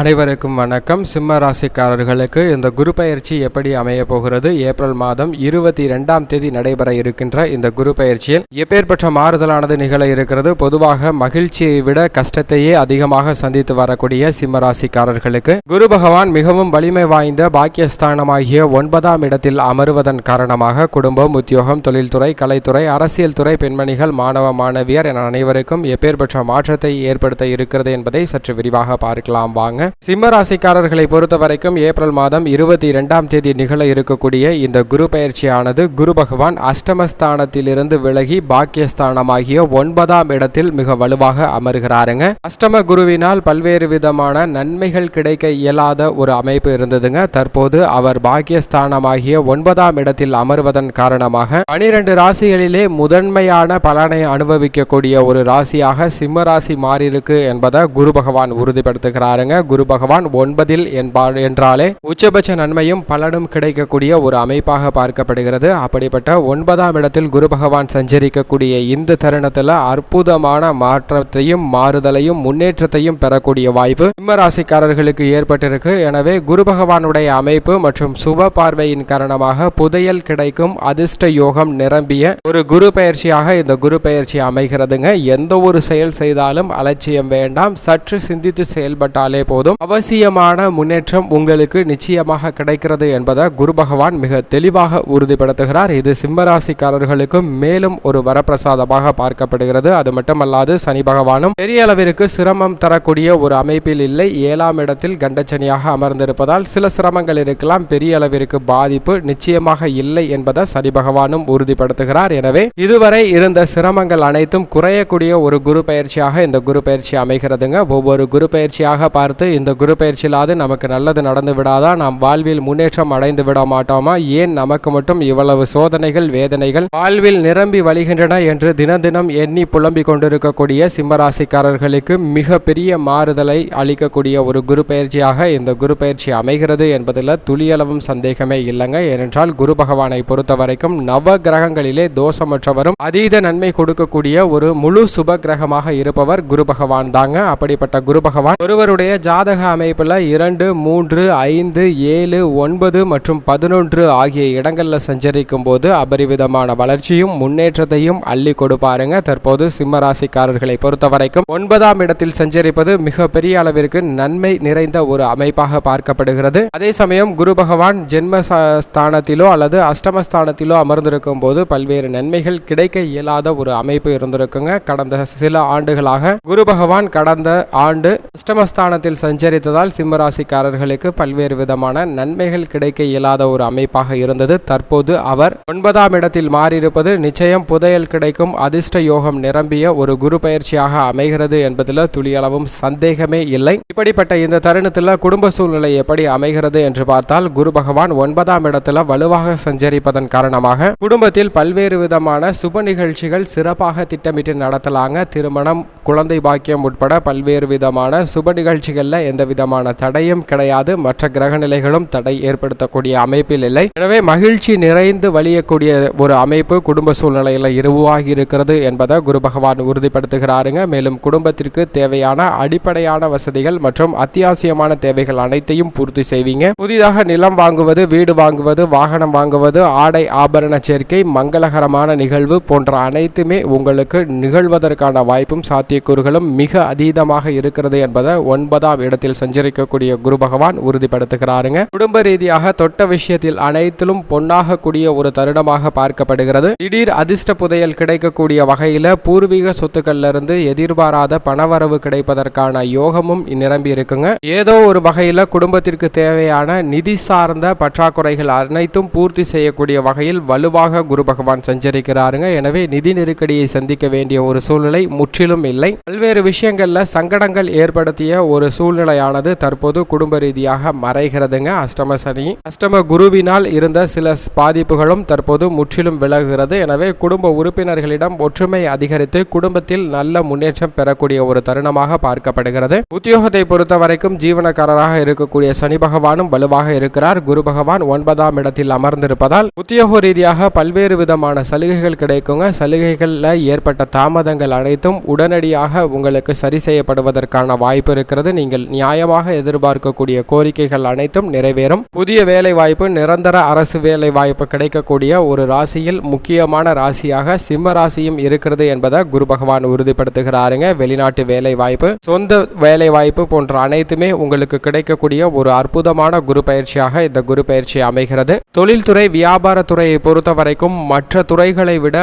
அனைவருக்கும் வணக்கம். சிம்ம ராசிக்காரர்களுக்கு இந்த குரு பயிற்சி எப்படி அமைய போகிறது? ஏப்ரல் மாதம் இருபத்தி ரெண்டாம் தேதி நடைபெற இருக்கின்ற இந்த குரு பயிற்சியில் எப்பேற்பட்ட மாறுதலானது நிகழ இருக்கிறது? பொதுவாக மகிழ்ச்சியை விட கஷ்டத்தையே அதிகமாக சந்தித்து வரக்கூடிய சிம்ம ராசிக்காரர்களுக்கு குரு பகவான் மிகவும் வலிமை வாய்ந்த பாக்கியஸ்தானமாகிய ஒன்பதாம் இடத்தில் அமருவதன் காரணமாக குடும்பம் உத்தியோகம் தொழில்துறை கலைத்துறை அரசியல் துறை பெண்மணிகள் மாணவ மாணவியர் என அனைவருக்கும் எப்பேற்பட்ட மாற்றத்தை ஏற்படுத்த இருக்கிறது என்பதை சற்று விரிவாக பார்க்கலாம். வாங்க. சிம்ம ராசிக்காரர்களை பொறுத்த வரைக்கும் ஏப்ரல் மாதம் இருபத்தி இரண்டாம் தேதி நிகழ இருக்கக்கூடிய இந்த குரு பயிற்சியானது குரு பகவான் அஷ்டமஸ்தானத்திலிருந்து விலகி பாக்கியஸ்தானமாகிய ஒன்பதாம் இடத்தில் மிக வலுவாக அமர்கிறாருங்க. அஷ்டம குருவினால் பல்வேறு விதமான நன்மைகள் கிடைக்க இயலாத ஒரு அமைப்பு இருந்ததுங்க. தற்போது அவர் பாக்கியஸ்தானமாகிய ஒன்பதாம் இடத்தில் அமர்வதன் காரணமாக பனிரெண்டு ராசிகளிலே முதன்மையான பலனை அனுபவிக்கக்கூடிய ஒரு ராசியாக சிம்ம ராசி மாறியிருக்கு என்பதை குரு பகவான் உறுதிப்படுத்துகிறாருங்க. குரு பகவான் ஒன்பதில் என்பார் என்றாலே உச்சபட்ச நன்மையும் பலனும் கிடைக்கக்கூடிய ஒரு அமைப்பாக பார்க்கப்படுகிறது. அப்படிப்பட்ட ஒன்பதாம் இடத்தில் குரு பகவான் சஞ்சரிக்கக்கூடிய இந்த தருணத்தில் அற்புதமான மாற்றத்தையும் மாறுதலையும் முன்னேற்றத்தையும் பெறக்கூடிய வாய்ப்பு சிம்மராசிக்காரர்களுக்கு ஏற்பட்டிருக்கு. எனவே குரு பகவானுடைய அமைப்பு மற்றும் சுப பார்வையின் காரணமாக புதையல் கிடைக்கும் அதிர்ஷ்ட யோகம் நிரம்பிய ஒரு குரு பயிற்சியாக இந்த குரு பயிற்சி அமைகிறதுங்க. எந்த ஒரு செயல் செய்தாலும் அலட்சியம் வேண்டாம். சற்று சிந்தித்து செயல்பட்டாலே போதும். அவசியமான முன்னேற்றம் உங்களுக்கு நிச்சயமாக கிடைக்கிறது என்பதை குரு பகவான் மிக தெளிவாக உறுதிப்படுத்துகிறார். இது சிம்மராசிக்காரர்களுக்கு மேலும் ஒரு வரப்பிரசாதமாக பார்க்கப்படுகிறது. அது மட்டுமல்லாது சனி பகவானும் பெரிய அளவிற்கு சிரமம் தரக்கூடிய ஒரு அமைப்பில் இல்லை. ஏழாம் இடத்தில் கண்டச்சனியாக அமர்ந்திருப்பதால் சில சிரமங்கள் இருக்கலாம். பெரிய அளவிற்கு பாதிப்பு நிச்சயமாக இல்லை என்பதை சனி பகவானும் உறுதிப்படுத்துகிறார். எனவே இதுவரை இருந்த சிரமங்கள் அனைத்தும் குறையக்கூடிய ஒரு குரு பயிற்சியாக இந்த குரு பயிற்சி அமைகிறதுங்க. ஒவ்வொரு குரு பயிற்சியாக பார்த்து இந்த குரு பயிற்சியிலாவது நமக்கு நல்லது நடந்து விடாதா? நாம் வாழ்வில் முன்னேற்றம் அடைந்து விட மாட்டோமா? ஏன் நமக்கு மட்டும் இவ்வளவு சோதனைகள் வேதனைகள் வாழ்வில் நிரம்பி வழிகின்றன என்று தினம் தினம் எண்ணி புலம்பிக் கொண்டிருக்கக்கூடிய சிம்மராசிக்காரர்களுக்கு மிக பெரிய மாறுதலை அளிக்கக்கூடிய ஒரு குரு பயிற்சியாக இந்த குரு பயிற்சி அமைகிறது என்பதில் துளியளவும் சந்தேகமே இல்லைங்க. ஏனென்றால் குரு பகவானை பொறுத்த வரைக்கும் நவ கிரகங்களிலே தோஷமற்றவரும் அதீத நன்மை கொடுக்கக்கூடிய ஒரு முழு சுப கிரகமாக இருப்பவர் குரு பகவான் தாங்க. அப்படிப்பட்ட குரு பகவான் ஒருவருடைய ஜாதக அமைப்புல இரண்டு மூன்று ஐந்து ஏழு ஒன்பது மற்றும் பதினொன்று ஆகிய இடங்களில் சஞ்சரிக்கும் போது அபரிவிதமான வளர்ச்சியும் முன்னேற்றத்தையும் அள்ளி கொடுப்பாருங்க. தற்போது சிம்மராசிக்காரர்களை பொறுத்தவரைக்கும் பொறுத்த வரைக்கும் ஒன்பதாம் இடத்தில் சஞ்சரிப்பது மிக பெரிய அளவிற்கு நன்மை நிறைந்த ஒரு அமைப்பாக பார்க்கப்படுகிறது. அதே சமயம் குரு பகவான் ஜென்ம ஸ்தானத்திலோ அல்லது அஷ்டமஸ்தானத்திலோ அமர்ந்திருக்கும் போது பல்வேறு நன்மைகள் கிடைக்க இயலாத ஒரு அமைப்பு இருந்திருக்குங்க. கடந்த சில ஆண்டுகளாக குரு பகவான் கடந்த ஆண்டு அஷ்டமஸ்தானத்தில் சஞ்சரித்ததால் சிம்மராசிக்காரர்களுக்கு பல்வேறு விதமான நன்மைகள் கிடைக்க இயலாத ஒரு அமைப்பாக இருந்தது. தற்போது அவர் ஒன்பதாம் இடத்தில் மாறியிருப்பது நிச்சயம் புதையல் கிடைக்கும். அதிர்ஷ்ட யோகம் நிரம்பிய ஒரு குரு பயிற்சியாக அமைகிறது என்பதில் துளியளவும் சந்தேகமே இல்லை. இப்படிப்பட்ட இந்த தருணத்தில் குடும்ப சூழ்நிலை எப்படி அமைகிறது என்று பார்த்தால் குரு பகவான் ஒன்பதாம் இடத்துல வலுவாக சஞ்சரிப்பதன் காரணமாக குடும்பத்தில் பல்வேறு விதமான சுப நிகழ்ச்சிகள் சிறப்பாக திட்டமிட்டு நடத்தலாங்க. திருமணம் குழந்தை பாக்கியம் உட்பட பல்வேறு விதமான சுப நிகழ்ச்சிகள் செல்ல எந்த விதமான தடையும் கிடையாது. மற்ற கிரக நிலைகளும் தடை ஏற்படுத்தக்கூடிய அமைப்பில் இல்லை. எனவே மகிழ்ச்சி நிறைந்து வழியக்கூடிய ஒரு அமைப்பு குடும்ப சூழ்நிலையில் உருவாகி இருக்கிறது என்பதை குரு பகவான் உறுதிப்படுத்துகிறாருங்க. மேலும் குடும்பத்திற்கு தேவையான அடிப்படையான வசதிகள் மற்றும் அத்தியாவசியமான தேவைகள் அனைத்தையும் பூர்த்தி செய்வீங்க. புதிதாக நிலம் வாங்குவது வீடு வாங்குவது வாகனம் வாங்குவது ஆடை ஆபரண சேர்க்கை மங்களகரமான நிகழ்வு போன்ற அனைத்துமே உங்களுக்கு நிகழ்வதற்கான வாய்ப்பும் சாத்தியக்கூறுகளும் மிக அதீதமாக இருக்கிறது என்பதை ஒன்பதாம் இடத்தில் சஞ்சரிக்கக்கூடிய குரு பகவான் உறுதிப்படுத்துகிறாருங்க. குடும்ப ரீதியாக தொட்ட விஷயத்தில் அனைத்திலும் பொன்னாகக்கூடிய ஒரு தருணமாக பார்க்கப்படுகிறது. திடீர் அதிர்ஷ்ட புதையல் கிடைக்கக்கூடிய வகையில பூர்வீக சொத்துக்கள்ல இருந்து எதிர்பாராத பணவரவு கிடைப்பதற்கான யோகமும் நிரம்பி இருக்குங்க. ஏதோ ஒரு வகையில குடும்பத்திற்கு தேவையான நிதி சார்ந்த பற்றாக்குறைகள் அனைத்தும் பூர்த்தி செய்யக்கூடிய வகையில் வலுவாக குரு பகவான் சஞ்சரிக்கிறாருங்க. எனவே நிதி நெருக்கடியை சந்திக்க வேண்டிய ஒரு சூழ்நிலை முற்றிலும் இல்லை. பல்வேறு விஷயங்கள்ல சங்கடங்கள் ஏற்படுத்திய ஒரு சூழ்நிலையானது தற்போது குடும்ப ரீதியாக மறைகிறதுங்க அஷ்டம சனி. அஷ்டம குருவினால் இருந்த சில பாதிப்புகளும் தற்போது முற்றிலும் விலகுகிறது. எனவே குடும்ப உறுப்பினர்களிடம் ஒற்றுமை அதிகரித்து குடும்பத்தில் நல்ல முன்னேற்றம் பெறக்கூடிய ஒரு தருணமாக பார்க்கப்படுகிறது. உத்தியோகத்தை பொறுத்த வரைக்கும் ஜீவனக்காரராக இருக்கக்கூடிய சனி பகவானும் வலுவாக இருக்கிறார். குரு பகவான் ஒன்பதாம் இடத்தில் அமர்ந்திருப்பதால் உத்தியோக ரீதியாக பல்வேறு விதமான சலுகைகள் கிடைக்குங்க. சலுகைகளில் ஏற்பட்ட தாமதங்கள் அனைத்தும் உடனடியாக உங்களுக்கு சரி செய்யப்படுவதற்கான வாய்ப்பு இருக்கிறது. நீங்கள் அரசியல் நியாயமாக எதிர்பார்க்கக்கூடிய கோரிக்கைகள் அனைத்தும் நிறைவேறும். புதிய வேலை வாய்ப்பு நிரந்தர அரசு வேலை வாய்ப்பு கிடைக்கக்கூடிய ஒரு ராசியில் முக்கியமான ராசியாக சிம்ம ராசியும் இருக்கிறது என்பதை குரு பகவான் உறுதிப்படுத்துகிறாருங்க. வெளிநாட்டு வேலை வாய்ப்பு சொந்த வேலை வாய்ப்பு போன்ற அனைத்துமே உங்களுக்கு கிடைக்கக்கூடிய ஒரு அற்புதமான குரு பயிற்சியாக இந்த குரு பயிற்சி அமைகிறது. தொழில்துறை வியாபாரத்துறையை பொறுத்த வரைக்கும் மற்ற துறைகளை விட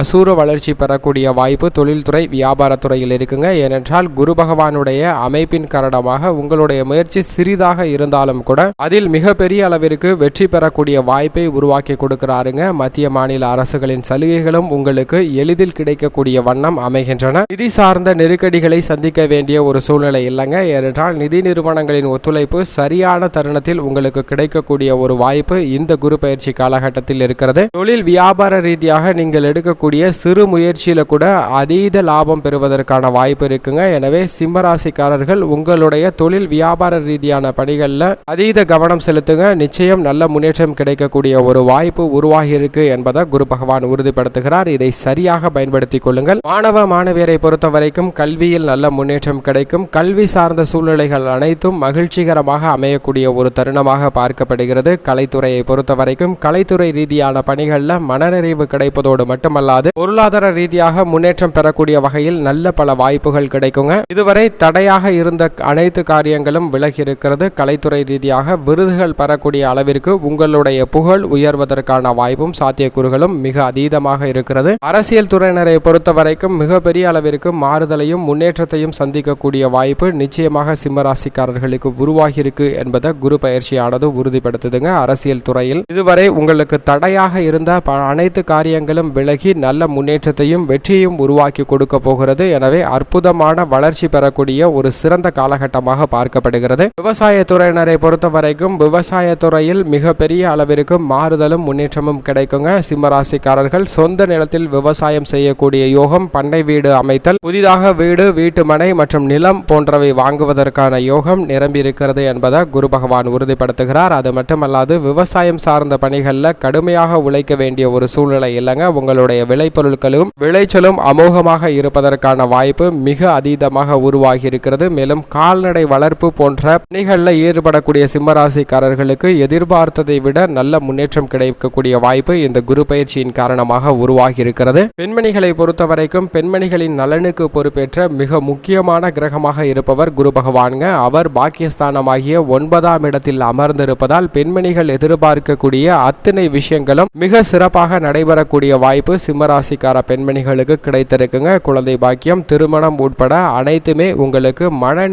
அசூர வளர்ச்சி பெறக்கூடிய வாய்ப்பு தொழில்துறை வியாபாரத்துறையில் இருக்குங்க. ஏனென்றால் குரு பகவானுடைய அமைப்பின் காரணமாக உங்களுடைய முயற்சி சிறிதாக இருந்தாலும் கூட அதில் மிகப்பெரிய அளவிற்கு வெற்றி பெறக்கூடிய வாய்ப்பை உருவாக்கி கொடுக்கிறாருங்க. மத்திய மாநில அரசுகளின் சலுகைகளும் உங்களுக்கு எளிதில் கிடைக்கக்கூடிய வண்ணம் அமைகின்றன. நிதி சார்ந்த நெருக்கடிகளை சந்திக்க வேண்டிய ஒரு சூழ்நிலை இல்லைங்க. ஏனென்றால் நிதி நிறுவனங்களின் ஒத்துழைப்பு சரியான தருணத்தில் உங்களுக்கு கிடைக்கக்கூடிய ஒரு வாய்ப்பு இந்த குரு பயிற்சி காலகட்டத்தில் இருக்கிறது. தொழில் வியாபார ரீதியாக நீங்கள் எடுக்கக்கூடிய சிறு முயற்சியில கூட அதீத லாபம் பெறுவதற்கான வாய்ப்பு இருக்குங்க. எனவே சிம்மராசிக்காரர்கள் உங்களுடைய தொழில் வியாபார ரீதியான பணிகளில் அதீத கவனம் செலுத்துங்க. நிச்சயம் நல்ல முன்னேற்றம் கிடைக்கக்கூடிய ஒரு வாய்ப்பு உருவாகி இருக்கு என்பதை குரு பகவான் உறுதிப்படுத்துகிறார். இதை சரியாக பயன்படுத்திக் கொள்ளுங்கள். மாணவ மாணவியரை பொறுத்த வரைக்கும் கல்வியில் நல்ல முன்னேற்றம் கிடைக்கும். கல்வி சார்ந்த சூழ்நிலைகள் அனைத்தும் மகிழ்ச்சிகரமாக அமையக்கூடிய ஒரு தருணமாக பார்க்கப்படுகிறது. கலைத்துறையை பொறுத்த வரைக்கும் கலைத்துறை ரீதியான பணிகளில் மனநிறைவு கிடைப்பதோடு மட்டுமல்லாது பொருளாதார ரீதியாக முன்னேற்றம் பெறக்கூடிய வகையில் நல்ல பல வாய்ப்புகள் கிடைக்குங்க. இதுவரை தடையாக இருந்த அனைத்து காரியங்களும் விலகி இருக்கிறது கலைத்துறை ரீதியாக விருதுகள் பெறக்கூடிய அளவிற்கு உங்களுடைய புகழ் உயர்வதற்கான வாய்ப்பும் சாத்தியக்கூறுகளும் மிக அதீதமாக இருக்கிறது. அரசியல் துறையினரை பொறுத்த வரைக்கும் மிகப்பெரிய அளவிற்கு மாறுதலையும் முன்னேற்றத்தையும் சந்திக்கக்கூடிய வாய்ப்பு நிச்சயமாக சிம்மராசிக்காரர்களுக்கு உருவாகியிருக்கு என்பதை குரு பயிற்சியானது உறுதிப்படுத்துதுங்க. அரசியல் துறையில் இதுவரை உங்களுக்கு தடையாக இருந்த அனைத்து காரியங்களும் விலகி நல்ல முன்னேற்றத்தையும் வெற்றியும் உருவாக்கி கொடுக்க போகிறது. எனவே அற்புதமான வளர்ச்சி பெறக்கூடிய ஒரு சிறந்த காலகட்டம் காலகட்டமாக பார்க்கப்படுகிறது. விவசாயத்துறையினரை பொறுத்த வரைக்கும் விவசாய துறையில் மிகப்பெரிய அளவிற்கு மாறுதலும் முன்னேற்றமும் கிடைக்குங்க. சிம்மராசிக்காரர்கள் சொந்த நிலத்தில் விவசாயம் செய்யக்கூடிய யோகம் பண்ணை வீடு அமைத்தல் புதிதாக வீடு வீட்டுமனை மற்றும் நிலம் போன்றவை வாங்குவதற்கான யோகம் நிரம்பி இருக்கிறது என்பதை குரு பகவான் உறுதிப்படுத்துகிறார். அது மட்டுமல்லாது விவசாயம் சார்ந்த பணிகளில் கடுமையாக உழைக்க வேண்டிய ஒரு சூழ்நிலை இல்லைங்க. உங்களுடைய விளைபொருட்களும் விளைச்சலும் அமோகமாக இருப்பதற்கான வாய்ப்பு மிக அதீதமாக உருவாகி இருக்கிறது மேலும் கால்நடை வளர்ப்பு போன்ற பணிகளில் ஈடுபடக்கூடிய சிம்மராசிக்காரர்களுக்கு எதிர்பார்த்ததை விட நல்ல முன்னேற்றம் கிடைக்கக்கூடிய வாய்ப்பு இந்த குரு பயிற்சியின் காரணமாக உருவாகி இருக்கிறது பெண்மணிகளை பொறுத்தவரைக்கும் பெண்மணிகளின் நலனுக்கு பொறுப்பேற்ற மிக முக்கியமான கிரகமாக இருப்பவர் குரு பகவான்க அவர் பாக்கியஸ்தானமாகிய ஒன்பதாம் இடத்தில் அமர்ந்திருப்பதால் பெண்மணிகள் எதிர்பார்க்கக்கூடிய அத்தனை விஷயங்களும் மிக சிறப்பாக நடைபெறக்கூடிய வாய்ப்பு சிம்மராசிக்கார பெண்மணிகளுக்கு கிடைத்திருக்குங்க. குழந்தை பாக்கியம் திருமணம் உட்பட அனைத்துமே உங்களுக்கு மன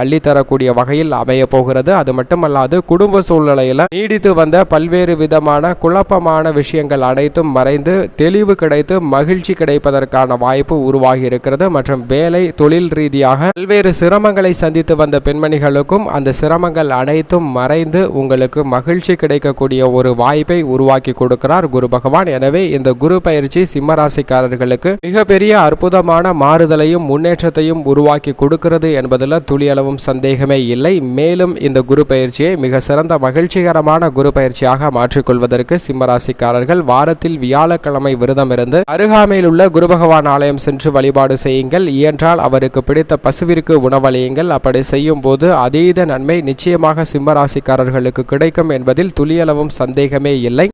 அள்ளித்தரக்கூடிய வகையில் அமைய போகிறது. அது மட்டுமல்லாது குடும்ப சூழ்நிலையில நீடித்து வந்த பல்வேறு விதமான குழப்பமான விஷயங்கள் அனைத்தும் மறைந்து தெளிவு கிடைத்து மகிழ்ச்சி கிடைப்பதற்கான வாய்ப்பு உருவாகி இருக்கிறது. மற்றும் வேலை தொழில் ரீதியாக பல்வேறு சிரமங்களை சந்தித்து வந்த பெண்மணிகளுக்கும் அந்த சிரமங்கள் அனைத்தும் மறைந்து உங்களுக்கு மகிழ்ச்சி கிடைக்கக்கூடிய ஒரு வாய்ப்பை உருவாக்கி கொடுக்கிறார் குரு பகவான். எனவே இந்த குரு பயிற்சி சிம்மராசிக்காரர்களுக்கு மிகப்பெரிய அற்புதமான மாறுதலையும் முன்னேற்றத்தையும் உருவாக்கி கொடுக்கிறது என்பதில் துளி அளவும் சந்தேகமே இல்லை. மேலும் இந்த குரு பயிற்சியை மிக சிறந்த மகிழ்ச்சிகரமான குரு பயிற்சியாக மாற்றிக்கொள்வதற்கு சிம்மராசிக்காரர்கள் வாரத்தில் வியாழக்கிழமை விரதம் இருந்து அருகாமையில் உள்ள குரு பகவான் ஆலயம் சென்று வழிபாடு செய்யுங்கள். இயன்றால் அவருக்கு பிடித்த பசுவிற்கு உணவளியுங்கள். அப்படி செய்யும் போது அதீத நன்மை நிச்சயமாக சிம்மராசிக்காரர்களுக்கு கிடைக்கும் என்பதில் துளியளவும் சந்தேகமே இல்லை.